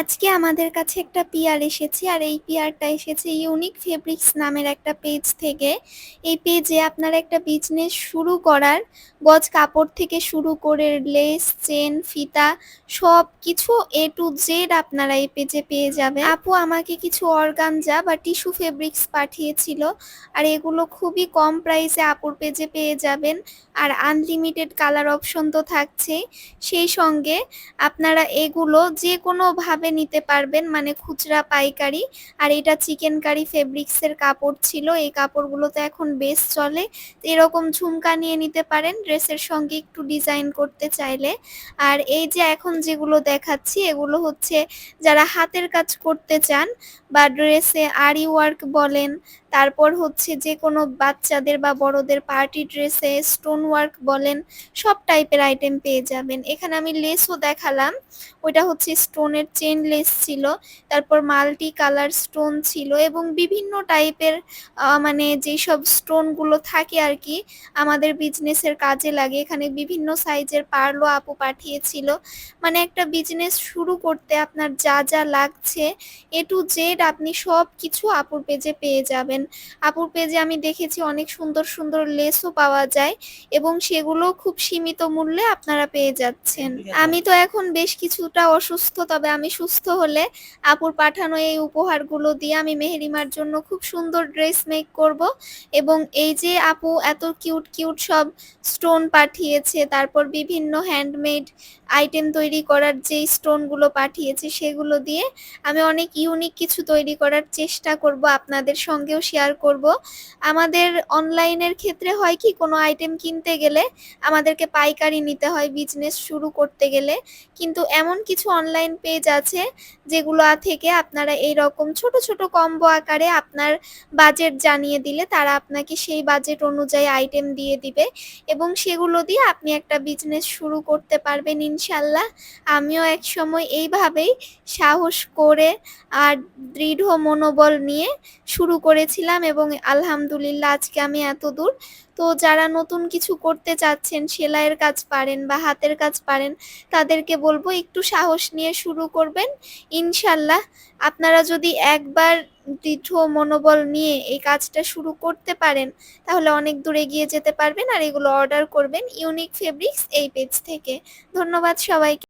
আজকে আমাদের কাছে একটা পিয়ার এসেছে, আর এই পিয়ারটা এসেছে ইউনিক ফেব্রিক্স নামের একটা পেজ থেকে। এই পেজে আপনারা একটা বিজনেস শুরু করার, গজ কাপড় থেকে শুরু করে লেস চেন ফিতা সব কিছু এ টু জেড আপনারা এই পেজে পেয়ে যাবেন। আপু আমাকে কিছু অর্গানজা বা টিস্যু ফেব্রিক্স পাঠিয়েছিল, আর এগুলো খুবই কম প্রাইসে আপুর পেজে পেয়ে যাবেন, আর আনলিমিটেড কালার অপশন তো থাকছেই। সেই সঙ্গে আপনারা এগুলো যে কোনোভাবে নিতে পারবেন? মানে খুচরা, পাইকারি আর এটা চিকেন কারি ফেব্রিক্সের কাপড় ছিল। এই কাপড়গুলো তো এখন বেশ চলে। এরকম ঝুমকা নিয়ে নিতে পারেন ড্রেসের সঙ্গে একটু ডিজাইন করতে চাইলে। আর এই যে এখন যেগুলো দেখাচ্ছি, এগুলো হচ্ছে যারা হাতের কাজ করতে চান বা ড্রেসে আরি ওয়ার্ক বলেন তারপর হচ্ছে যে কোনো বাচ্চাদের বা বড়দের পার্টি ড্রেসে স্টোন ওয়ার্ক বলেন, সব টাইপের আইটেম পেয়ে যাবেন। এখানে আমি লেসও দেখালাম। ওইটা হচ্ছে স্টোনের চেন লেস ছিল। তারপর মাল্টি কালার স্টোন ছিল এবং বিভিন্ন টাইপের মানে যেসব স্টোনগুলো থাকে আর কি আমাদের বিজনেসের কাজে লাগে। এখানে বিভিন্ন সাইজের পার্লো আপু পাঠিয়েছিল। মানে একটা বিজনেস শুরু করতে আপনার যা যা লাগছে এ টু জেড আপনি সব কিছু আপুর পেজে পেয়ে যাবেন। আপুর পেজে আমি দেখেছি অনেক সুন্দর সুন্দর লেসও পাওয়া যায় এবং সেগুলো খুব সীমিত মূল্যে আপনারা পেয়ে যাচ্ছেন। আমি তো এখন বেশ কিছুটা অসুস্থ তবে আমি সুস্থ হলে আপুর পাঠানো এই উপহারগুলো দিয়ে আমি মেহেরিমার জন্য খুব সুন্দর ড্রেস মেক করব এবং এই যে আপু এত কিউট কিউট সব স্টোন পাঠিয়েছে তারপর বিভিন্ন হ্যান্ডমেড আইটেম তৈরি করার যে স্টোনগুলো পাঠিয়েছে সেগুলো দিয়ে আমি অনেক ইউনিক কিছু তৈরি করার চেষ্টা করব আপনাদের সঙ্গেও শেয়ার করব। আমাদের অনলাইনের ক্ষেত্রে হয় কি, কোনো আইটেম কিনতে গেলে আমাদেরকে পাইকারি নিতে হয় বিজনেস শুরু করতে গেলে। কিন্তু এমন কিছু অনলাইন পেজ আছে যেগুলো থেকে আপনারা এই রকম ছোট ছোট কম্বো আকারে আপনার বাজেট জানিয়ে দিলে তারা আপনাকে সেই বাজেট অনুযায়ী আইটেম দিয়ে দিবে এবং সেগুলো দিয়ে আপনি একটা বিজনেস শুরু করতে পারবেন ইনশাল্লাহ আমিও এক সময় এইভাবেই সাহস করে আর দৃঢ় মনোবল নিয়ে শুরু করেছিলাম এবং আলহামদুলিল্লাহ আজকে আমি এত দূর। তো যারা নতুন কিছু করতে চাচ্ছেন, সেলাইয়ের কাজ পারেন বা হাতের কাজ পারেন, তাদেরকে বলব একটু সাহস নিয়ে শুরু করবেন। ইনশাল্লাহ আপনারা যদি একবার দৃঢ় মনোবল নিয়ে এই কাজটা শুরু করতে পারেন, তাহলে অনেক দূর এগিয়ে যেতে পারবেন আর এগুলো অর্ডার করবেন ইউনিক ফেব্রিক্স এই পেজ থেকে। ধন্যবাদ সবাইকে।